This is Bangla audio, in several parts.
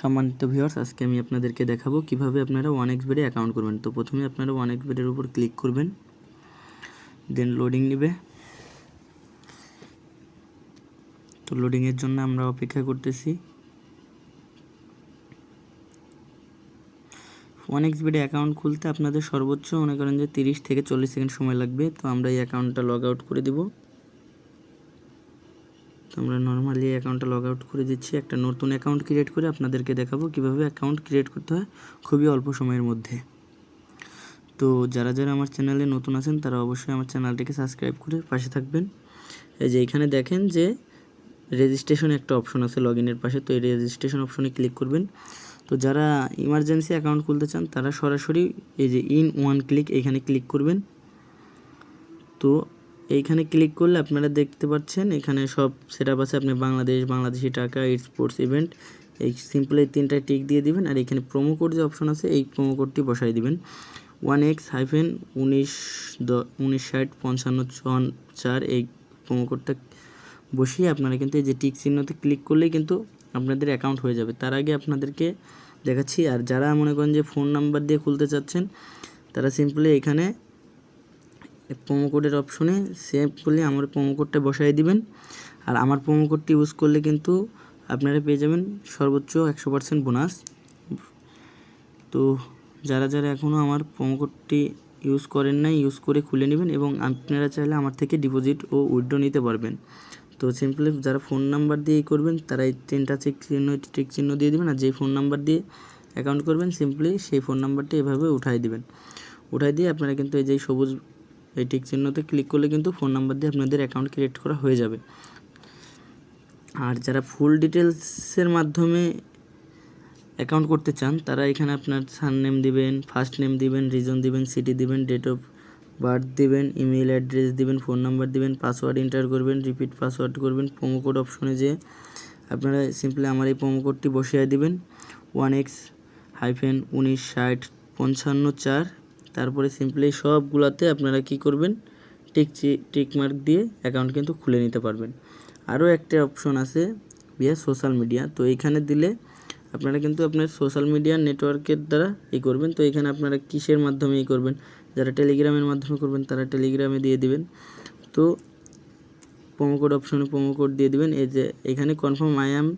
সম্মানিত ভিউয়ার্স আজকে আমি আপনাদেরকে দেখাবো কীভাবে আপনারা ওয়ান এক্স বেডে অ্যাকাউন্ট করবেন। তো প্রথমে আপনারা ওয়ান এক্স বেডের উপর ক্লিক করবেন দেন লোডিং নেবে। তো লোডিংয়ের জন্য আমরা অপেক্ষা করতেছি। ওয়ান এক্স বেডে অ্যাকাউন্ট খুলতে আপনাদের সর্বোচ্চ মনে করেন যে তিরিশ থেকে চল্লিশ সেকেন্ড সময় লাগবে। তো আমরা এই অ্যাকাউন্টটা লগ আউট করে দিব। আমরা নর্মালি অ্যাকাউন্টটা লগ আউট করে দিচ্ছি। একটা নতুন অ্যাকাউন্ট ক্রিয়েট করে আপনাদেরকে দেখাবো কীভাবে অ্যাকাউন্ট ক্রিয়েট করতে হয় খুবই অল্প সময়ের মধ্যে। তো যারা যারা আমার চ্যানেলে নতুন আছেন, তারা অবশ্যই আমার চ্যানেলটিকে সাবস্ক্রাইব করে পাশে থাকবেন। এই যে এখানে দেখেন যে রেজিস্ট্রেশন একটা অপশন আছে লগ ইনের পাশে, তো এই রেজিস্ট্রেশন অপশনে ক্লিক করবেন। তো যারা ইমার্জেন্সি অ্যাকাউন্ট খুলতে চান, তারা সরাসরি এই যে ইন ওয়ান ক্লিক এখানে ক্লিক করবেন। তো এইখানে ক্লিক করলে আপনারা দেখতে পাচ্ছেন, এখানে সব সেট আছে। আপনি বাংলাদেশ, বাংলাদেশি টাকা স্পোর্টস ইভেন্ট এই সিম্পল এই তিনটা টিক দিয়ে দিবেন আর এখানে প্রোমো কোড যে অপশন আছে, এই প্রোমো কোডটি বসাই দিবেন। ওয়ান এক্স হাইফেন উনিশ দ, উনিশ ষাট পঞ্চান্ন চুয়ান চার, এই প্রোমো কোডটা বসিয়ে আপনারা কিন্তু এই যে টিক চিহ্নতে ক্লিক করলেই কিন্তু আপনাদের অ্যাকাউন্ট হয়ে যাবে। তার আগে আপনাদেরকে দেখাচ্ছি, আর যারা মনে করেন যে ফোন নাম্বার দিয়ে খুলতে চাচ্ছেন, তারা সিম্পলি এখানে প্রোমো কোডের অপশনে সিম্পলি আমার প্রোমো কোডটা বসাই দিবেন। আর আমার প্রোমো কোডটি ইউজ করলে কিন্তু আপনারা পেয়ে যাবেন সর্বোচ্চ একশো পার্সেন্ট বোনাস তো যারা যারা এখনও আমার প্রোমো কোডটি ইউজ করেন নাই ইউজ করে খুলে নেবেন এবং আপনারা চাইলে আমার থেকে ডিপোজিট ও উইথড্র নিতে পারবেন। তো সিম্পলি যারা ফোন নাম্বার দিয়েই করবেন তারা এই তিনটা চেক চিহ্ন টিক চিহ্ন দিয়ে দেবেন। আর যেই ফোন নাম্বার দিয়ে অ্যাকাউন্ট করবেন সিম্পলি সেই ফোন নাম্বারটি এভাবে উঠাই দিবেন। উঠাই দিয়ে আপনারা কিন্তু এই যে সবুজ এই টিক চিহ্নতে ক্লিক করলে কিন্তু ফোন নাম্বার দিয়ে আপনাদের অ্যাকাউন্ট ক্রিয়েট করা হয়ে যাবে। আর যারা ফুল ডিটেলসের মাধ্যমে অ্যাকাউন্ট করতে চান, তারা এখানে আপনার সার নেম দিবেন ফার্স্ট নেম দিবেন রিজন দিবেন সিটি দিবেন ডেট অফ বার্থ দিবেন ইমেল অ্যাড্রেস দিবেন ফোন নাম্বার দিবেন পাসওয়ার্ড এন্টার করবেন রিপিট পাসওয়ার্ড করবেন প্রোমো কোড অপশনে যে আপনারা সিম্পলি আমার এই প্রোমো কোডটি বসিয়ে দিবেন। ওয়ান এক্স হাইফেন উনিশ ষাট পঞ্চান্ন চার তারপরে সিম্পলি সবগুলাতে আপনারা কি করবেন? টিক টিক মার্ক দিয়ে অ্যাকাউন্ট কিন্তু খুলে নিতে পারবেন। আরও একটা অপশন আছে ভিয়া সোশ্যাল মিডিয়া তো এইখানে দিলে আপনারা কিন্তু আপনার সোশ্যাল মিডিয়া নেটওয়ার্কের দ্বারা ই করবেন। তো এখানে আপনারা কিসের মাধ্যমে ই করবেন? যারা টেলিগ্রামের মাধ্যমে করবেন, তারা টেলিগ্রামে দিয়ে দিবেন। তো প্রোমো কোড অপশনে প্রোমো কোড দিয়ে দিবেন। এই যে এখানে confirm I am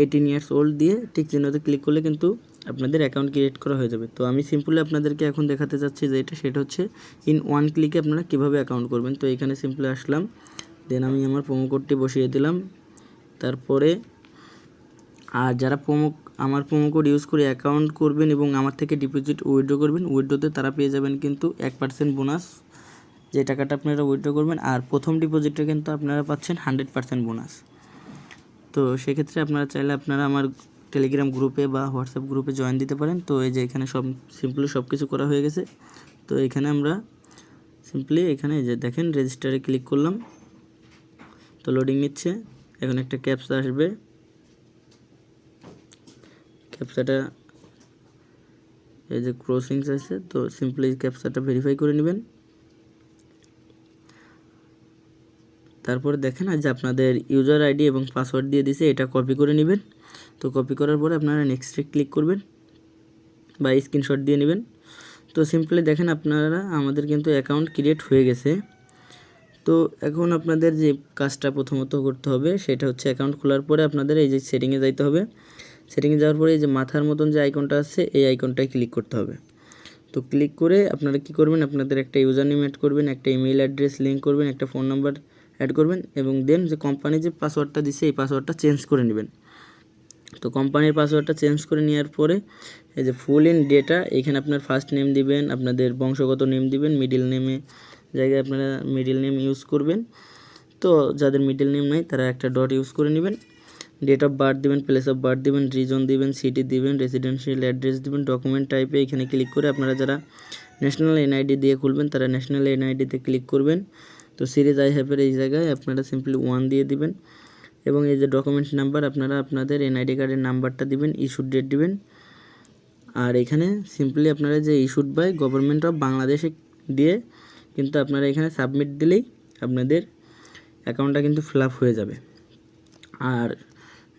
eighteen years old দিয়ে ঠিক চিহ্নতে ক্লিক করলে কিন্তু আপনাদের অ্যাকাউন্ট ক্রিয়েট করা হয়ে যাবে। তো আমি সিম্পলি আপনাদেরকে এখন দেখাতে চাচ্ছি যে এটা, সেটা হচ্ছে ইন ওয়ান ক্লিকে আপনারা কীভাবে অ্যাকাউন্ট করবেন। তো এখানে সিম্পলি আসলাম। দেন আমি আমার প্রোমো কোডটি বসিয়ে দিলাম। তারপরে আর যারা প্রোমো আমার প্রোমো কোড ইউজ করে অ্যাকাউন্ট করবেন এবং আমার থেকে ডিপোজিট উইথড্র করবেন উইথড্রোতে তারা পেয়ে যাবেন কিন্তু এক পার্সেন্ট বোনাস যে টাকাটা আপনারা উইথড্র করবেন আর প্রথম ডিপোজিটে কিন্তু আপনারা পাচ্ছেন হান্ড্রেড পার্সেন্ট বোনাস তো সেক্ষেত্রে আপনারা চাইলে আপনারা আমার টেলিগ্রাম গ্রুপে বা হোয়াটসঅ্যাপ গ্রুপে জয়েন দিতে পারেন। তো এই যে এখানে সব সিম্পলি সব কিছু করা হয়ে গেছে। তো এখানে আমরা সিম্পলি এখানে যে দেখেন রেজিস্টারে ক্লিক করলাম। তো লোডিং নিচ্ছে। এখন একটা ক্যাপসা আসবে। ক্যাপসাটা এই যে ক্রসিংস আছে। তো সিম্পলি ক্যাপসাটা ভেরিফাই করে নেবেন। তারপরে দেখেন আজ আপনাদের ইউজার আইডি এবং পাসওয়ার্ড দিয়ে দিছে, এটা কপি করে নেবেন। তো কপি করার পরে আপনারা নেক্সটে ক্লিক করবেন বা স্ক্রিনশট দিয়ে নেবেন। তো সিম্পলি দেখেন আপনারা, আমাদের কিন্তু অ্যাকাউন্ট ক্রিয়েট হয়ে গেছে। তো এখন আপনাদের যে কাজটা প্রথমত করতে হবে, সেটা হচ্ছে অ্যাকাউন্ট খোলার পরে আপনাদের এই যে সেটিংয়ে যাইতে হবে। সেটিংয়ে যাওয়ার পরে এই যে মাথার মতন যে আইকনটা আছে, এই আইকনটায় ক্লিক করতে হবে। তো ক্লিক করে আপনারা কি করবেন? আপনাদের একটা ইউজার নেম অ্যাড করবেন, একটা ইমেল অ্যাড্রেস লিঙ্ক করবেন, একটা ফোন নাম্বার অ্যাড করবেন এবং দেন যে কোম্পানি যে পাসওয়ার্ডটা দিছে, এই পাসওয়ার্ডটা চেঞ্জ করে নেবেন। তো কোম্পানির পাসওয়ার্ডটা চেঞ্জ করে নেওয়ার পরে এই যে ফুল ইন ডেটা এখানে আপনার ফার্স্ট নেম দিবেন, আপনাদের বংশগত নেম দিবেন মিডিল নেমে জায়গায় আপনারা মিডিল নেম ইউজ করবেন। তো যাদের মিডিল নেম নাই, তারা একটা ডট ইউজ করে নেবেন। ডেট অফ বার্থ দিবেন প্লেস অফ বার্থ দিবেন রিজন দিবেন সিটি দিবেন রেসিডেন্সিয়াল অ্যাড্রেস দিবেন ডকুমেন্ট টাইপে এখানে ক্লিক করে আপনারা যারা ন্যাশনাল এনআইডি দিয়ে খুলবেন, তারা ন্যাশনাল এনআইডিতে ক্লিক করবেন। তো সিরিজ আই হ্যাপের এই জায়গায় আপনারা সিম্পলি ওয়ান দিয়ে দিবেন এবং এই যে ডকুমেন্ট নাম্বার আপনারা আপনাদের এনআইডি কার্ডের নাম্বারটা দিবেন ইস্যুড ডেট দিবেন। আর এখানে সিম্পলি আপনারা যে ইস্যুড বাই গভর্নমেন্ট অফ বাংলাদেশে দিয়ে কিন্তু আপনারা এখানে সাবমিট দিলেই আপনাদের অ্যাকাউন্টটা কিন্তু ফিল হয়ে যাবে। আর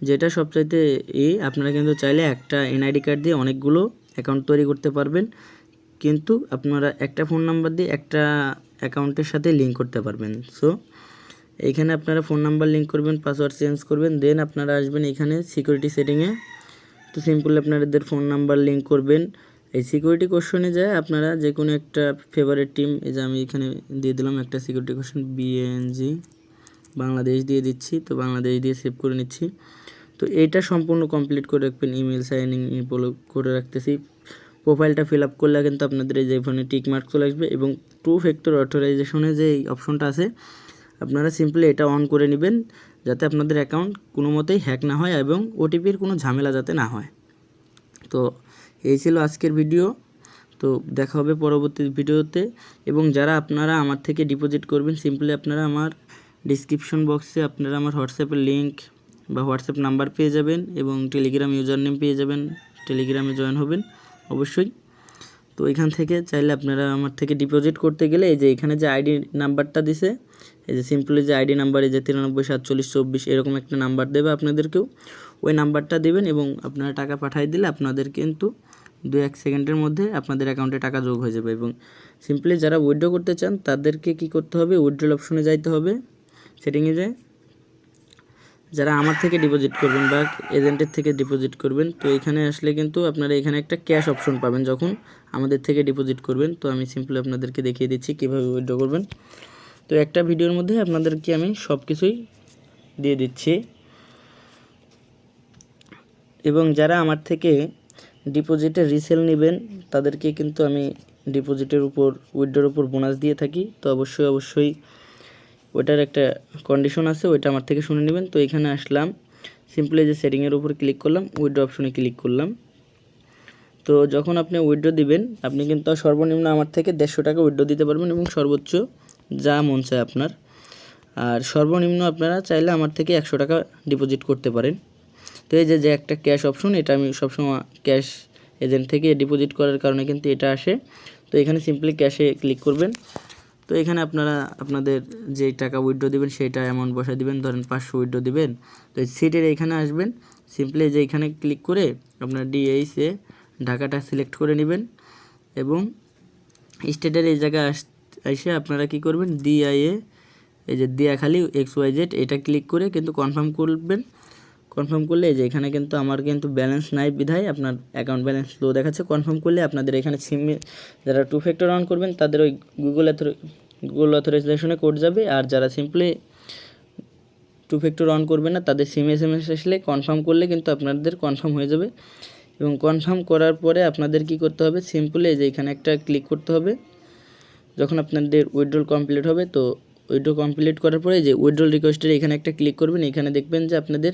যেটা সবচাইতে এই আপনারা কিন্তু চাইলে একটা এনআইডি কার্ড দিয়ে অনেকগুলো অ্যাকাউন্ট তৈরি করতে পারবেন। কিন্তু আপনারা একটা ফোন নাম্বার দিয়ে একটা অ্যাকাউন্টের সাথে লিঙ্ক করতে পারবেন। সো এইখানে আপনারা ফোন নাম্বার লিঙ্ক করবেন পাসওয়ার্ড চেঞ্জ করবেন দেন আপনারা আসবেন এখানে সিকিউরিটি সেটিংয়ে তো সিম্পল আপনাদের ফোন নাম্বার লিঙ্ক করবেন। এই সিকিউরিটি কোশ্চনে যায় আপনারা যে কোনো একটা ফেভারিট টিম এই যে আমি এখানে দিয়ে দিলাম একটা সিকিউরিটি কোশ্চেন বিএনজি বাংলাদেশ দিয়ে দিচ্ছি, তো বাংলাদেশ দিয়ে সেভ করে নিচ্ছি। তো এইটা সম্পূর্ণ কমপ্লিট করে রাখবেন ইমেল সাইনিং করে রাখতেছি। প্রোফাইলটা ফিল আপ করলে কিন্তু আপনাদের এই যে ফোনে টিক মার্ক চলে আসবে এবং টু ফ্যাক্টর অথরাইজেশনে যে এই অপশনটা আছে, আপনারা সিম্পলি এটা অন করে নেবেন যাতে আপনাদের অ্যাকাউন্ট কোনো মতেই হ্যাক না হয় এবং ওটিপির কোনো ঝামেলা যাতে না হয়। তো এই ছিল আজকের ভিডিও তো দেখা হবে পরবর্তী ভিডিওতে এবং যারা আপনারা আমার থেকে ডিপোজিট করবেন সিম্পলি আপনারা আমার ডিসক্রিপশন বক্সে আপনারা আমার হোয়াটসঅ্যাপের লিঙ্ক বা হোয়াটসঅ্যাপ নাম্বার পেয়ে যাবেন এবং টেলিগ্রাম ইউজার নেম পেয়ে যাবেন টেলিগ্রামে জয়েন হবেন। অবশ্যই। তো এখান থেকে চাইলে আপনারা আমার থেকে ডিপোজিট করতে গেলে এই যে এখানে যে আইডি নাম্বারটা দিছে, এই যে সিম্পলি যে আইডি নাম্বার, এই যে তিরানব্বই, সাতচল্লিশ, চব্বিশ, এরকম একটা নাম্বার দেবে আপনাদেরকেও। ওই নাম্বারটা দেবেন এবং আপনারা টাকা পাঠিয়ে দিলে আপনাদের কিন্তু দু এক সেকেন্ডের মধ্যে আপনাদের অ্যাকাউন্টে টাকা যোগ হয়ে যাবে এবং সিম্পলি যারা উইথড্র করতে চান, তাদেরকে কি করতে হবে? উইথড্রল অপশনে যাইতে হবে। সেটিংয়ে যায় যারা আমার থেকে ডিপোজিট করবেন বা এজেন্টের থেকে ডিপোজিট করবেন, তো এখানে আসলে কিন্তু আপনারা এখানে একটা ক্যাশ অপশন পাবেন যখন আমাদের থেকে ডিপোজিট করবেন। তো আমি সিম্পলি আপনাদেরকে দেখিয়ে দিচ্ছি কীভাবে উইথড্র করবেন। তো একটা ভিডিওর মধ্যে আপনাদেরকে আমি সব কিছুই দিয়ে দিচ্ছি। এবং যারা আমার থেকে ডিপোজিটে রিসেল নেবেন, তাদেরকে কিন্তু আমি ডিপোজিটের উপর উইথড্রোর উপর বোনাস দিয়ে থাকি। তো অবশ্যই অবশ্যই ওটার একটা কন্ডিশন আছে, ওইটা আমার থেকে শুনে নেবেন। তো এখানে আসলাম সিম্পলি যে সেটিংয়ের উপর ক্লিক করলাম উইড্রো অপশনে ক্লিক করলাম। তো যখন আপনি উইথড্রো দিবেন, আপনি কিন্তু সর্বনিম্ন আমার থেকে দেড়শো টাকা উইথড্রো দিতে পারবেন এবং সর্বোচ্চ যা মন চায় আপনার। আর সর্বনিম্ন আপনারা চাইলে আমার থেকে একশো টাকা ডিপোজিট করতে পারেন। তো এই যে যে একটা ক্যাশ অপশন এটা আমি সবসময় ক্যাশ এজেন্ট থেকে ডিপোজিট করার কারণে কিন্তু এটা আসে। তো এখানে সিম্পলি ক্যাশে ক্লিক করবেন। তো এখানে আপনারা, আপনাদের যে টাকা উইথড্র দিবেন সেটা অ্যামাউন্ট বসায় দিবেন। ধরেন পাঁচশো উইড্রো দিবেন। তো সিটের এখানে আসবেন। সিম্পলি যে এখানে ক্লিক করে আপনার ডিএইসে ঢাকাটা সিলেক্ট করে নেবেন এবং স্টেটের এই জায়গায় আস, এসে আপনারা কি করবেন? ডিআইএ এই যে দিয়া খালি এক্স ওয়াই জেড এটা ক্লিক করে কিন্তু কনফার্ম করবেন। কনফার্ম করলে এই যে এখানে কিন্তু আমার কিন্তু ব্যালেন্স নাই বিধায় আপনার অ্যাকাউন্ট ব্যালেন্স লো দেখাচ্ছে। কনফার্ম করলে আপনাদের এখানে সিমে যারা টু ফ্যাক্টর অন করবেন, তাদের ওই গুগল গুগল অথরাইজেশনে কোড যাবে। আর যারা সিম্পলি টু ফ্যাক্টর অন করবে না, তাদের সিম এস এম এস আসলে কনফার্ম করলে কিন্তু আপনাদের কনফার্ম হয়ে যাবে। এবং কনফার্ম করার পরে আপনাদের কি করতে হবে? সিম্পলি যে এখানে একটা ক্লিক করতে হবে। যখন আপনাদের উইথড্রল কমপ্লিট হবে, তো উইথড্র কমপ্লিট করার পরে যে উইথড্রল রিকোয়েস্টের এখানে একটা ক্লিক করবেন, এখানে দেখবেন যে আপনাদের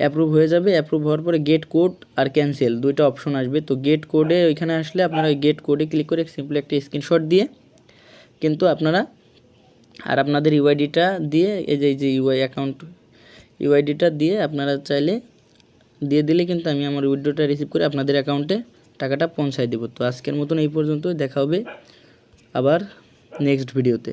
অ্যাপ্রুভ হয়ে যাবে। অ্যাপ্রুভ হওয়ার পরে গেট কোড আর ক্যান্সেল দুইটা অপশন আসবে। তো গেট কোডে ওইখানে আসলে আপনারা গেট কোডে ক্লিক করে সিম্পলি একটা স্ক্রিনশট দিয়ে কিন্তু আপনারা আর আপনাদের ইউআইডিটা দিয়ে এই যে এই যে ইউআই অ্যাকাউন্ট ইউআইডিটা দিয়ে আপনারা চাইলে দিয়ে দিলে কিন্তু আমি আমার উইড্রোটা রিসিভ করে আপনাদের অ্যাকাউন্টে টাকাটা পৌঁছায় দেবো। তো আজকের মতন এই পর্যন্ত দেখা হবে আবার নেক্সট ভিডিওতে